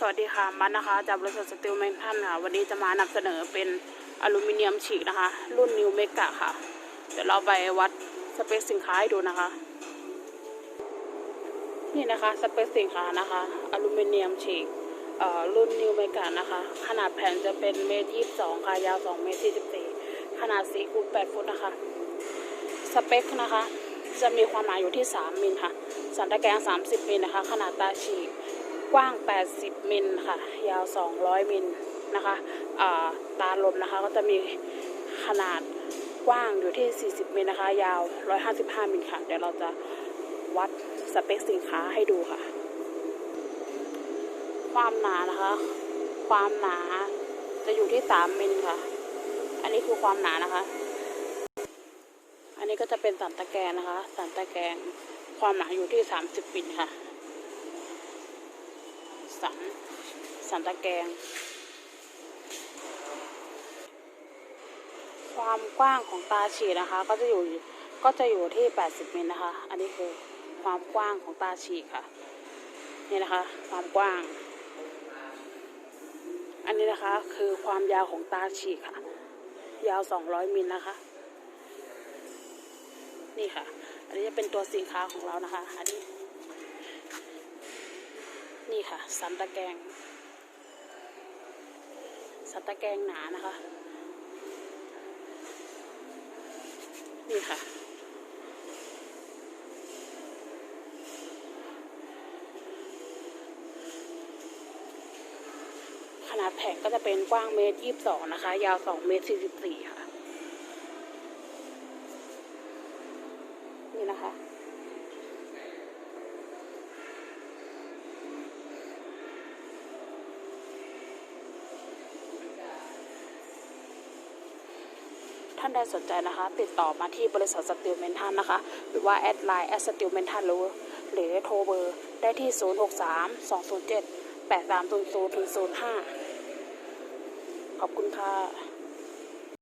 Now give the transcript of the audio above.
สวัสดีค่ะมันนะคะจากบริษัทสตีลแมนทันค่ะ วันนี้จะมานำเสนอเป็นอลูมิเนียมฉีกนะคะ รุ่นนิวเมกะค่ะ เดี๋ยวเราไปวัดสเปคสินค้าให้ดูนะคะ นี่นะคะสเปคสินค้านะคะอลูมิเนียมฉีกเอ่อรุ่นนิวเมกะนะคะ ขนาดแผ่นจะเป็นเมตรยี่สิบสองค่ะยาวสองเมตรสี่สิบสี่ขนาดสี่คูณแปดฟุตนะคะสเปคนะคะ จะมีความหนาอยู่ที่3มิลค่ะ สันตะแกรง30มิลนะคะ ขนาดตาฉีก กว้าง 80 มิลค่ะ ยาว 200 มิลนะคะาตาลมนะคะก็จะมีขนาดกว้างอยู่ที่ 40 มิลนะคะ ยาว 155 มิลค่ะ เดี๋ยวเราจะวัดสเปคสินค้าให้ดูค่ะ ความหนานะคะ ความหนาจะอยู่ที่ 3 มิลค่ะ อันนี้คือความหนานะคะ อันนี้ก็จะเป็นสันตะแกรงนะคะ สันตะแกรงความหนาอยู่ที่ 30 มิลค่ะ สัน สันตะแกรงความกว้างของตาฉีดนะคะ ก็จะอยู่ก็จะอยู่ที่ 80มิลนะคะ อันนี้คือความกว้างของตาฉีกค่ะ นี่นะคะ ความกว้าง อันนี้นะคะคือความยาวของตาฉีกค่ะ ยาว 200 มิลนะคะ นี่ค่ะ อันนี้จะเป็นตัวสินค้าของเรานะคะ อันนี้ ค่ะ สันตะแกง สันตะแกงหนานะคะ นี่ค่ะขนาดแผงก็จะเป็นกว้างเมตรยี่สิบสองนะคะ ยาวสองเมตรสี่สิบสี่ค่ะ นี่นะคะ ท่านใดสนใจนะคะ ติดต่อมาที่บริษัทสติลเมนทันนะคะ หรือว่าแอดไลน์แอดสติลเมนทันหรือหรือโทรเบอร์ได้ที่ 0 6 3 2 0 7 8 3 0 0ถึง05 ขอบคุณค่ะ